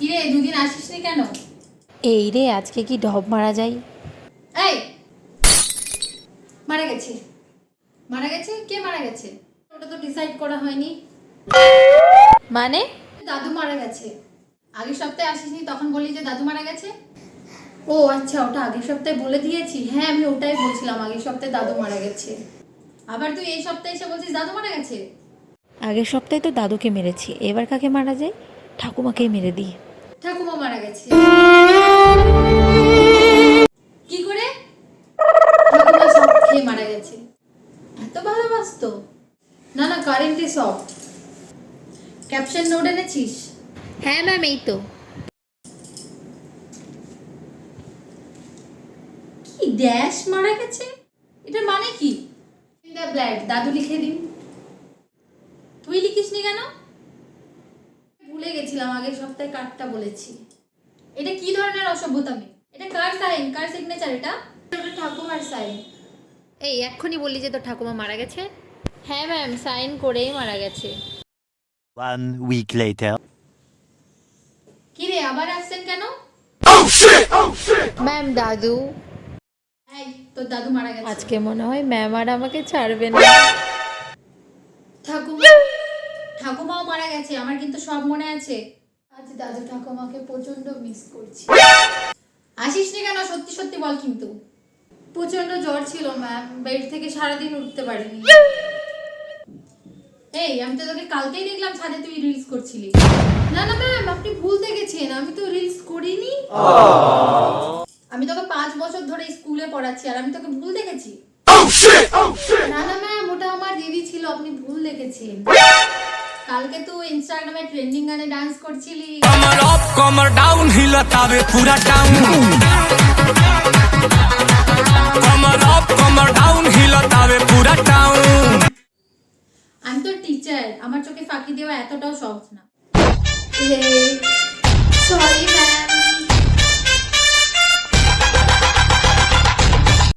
কিরে দুদিন আসিস নি কেন? এই রে আজকে কি ঢব মারা যায়? এই! মারা গেছে। মারা গেছে? কে মারা গেছে? ওটা তো ডিসাইড করা হয়নি। মানে? দাদু মারা গেছে। আগের সপ্তাহে আসিসনি তখন বলি যে দাদু মারা গেছে? ও আচ্ছা ওটা আগের সপ্তাহে বলে দিয়েছি। হ্যাঁ আমি ওটাই বলছিলাম আগের সপ্তাহে দাদু মারা গেছে। আবার তুই এই সপ্তাহে এসে বলছিস দাদু মারা গেছে? আগের সপ্তাহে তো দাদুকে মেরেছি এবার কাকে মারা যায়? ঠাকুমাকেই মেরে দিই। ঠাকুমা মারা গেছে। কি করে? ঠাকুমা সব খেয়ে মারা গেছে। এত ভালোবাসতো? না না কারেন্টলি সফট ক্যাপশন নোট এনেছিস? হ্যাঁ ম্যাম এই তো। কি ড্যাশ মারা গেছে? এটার মানে কি? দ্য ব্ল্যাড দাদু লিখে দিন। তুই লিখিসনি কেন? ভুলে গেছিলাম আগের সপ্তাহে কার্ডটা বলেছি। এটা কি ধরনের অসভ্যতামি এটা কার সাইন কার সিগনেচার এটা? ঠাকুমার সাইন এই এক্ষুনি বললি যে তোর ঠাকুমা মারা গেছে? হ্যাঁ ম্যাম সাইন করেই মারা গেছে। One week later. কি রে আবার আসছেন কেন? ম্যাম দাদু। এই তোর দাদু মারা গেছে। আজকে মনে হয় ম্যাম আর আমাকে ছাড়বে না। ঠাকুমা ঠাকুমাও মারা গেছে আমার কিন্তু সব মনে আছে। আজ দাদু ঠাকুমাকে প্রচণ্ড মিস করছি। আসিস নি কেন? সত্যি সত্যি বল কিন্তু। প্রচণ্ড জ্বর ছিল ম্যাম বেড থেকে সারাদিন উঠতে পারিনি। এই আমি তো তোকে কালকেই দেখলাম ছাদে তুই রিলস করছিলি। না না ম্যাম আপনি ভুল দেখেছেন। আমি তো রিলস করিনি। আমি তোকে পাঁচ বছর ধরে স্কুলে পড়াচ্ছি আর আমি তোকে ভুল দেখেছি। না না ম্যাম ওটা আমার দিদি ছিল আপনি ভুল দেখেছেন। কালকে তো ইনস্টাগ্রামে ট্রেন্ডিং গানে ডান্স করছিলি। কমর আপ কমর ডাউন পুরা টাউন কমর আপ কমর ডাউন পুরা টাউন আমি তো টিচার আমার চোখে ফাঁকি দেওয়া এতটাও সহজ না। Sorry ma'am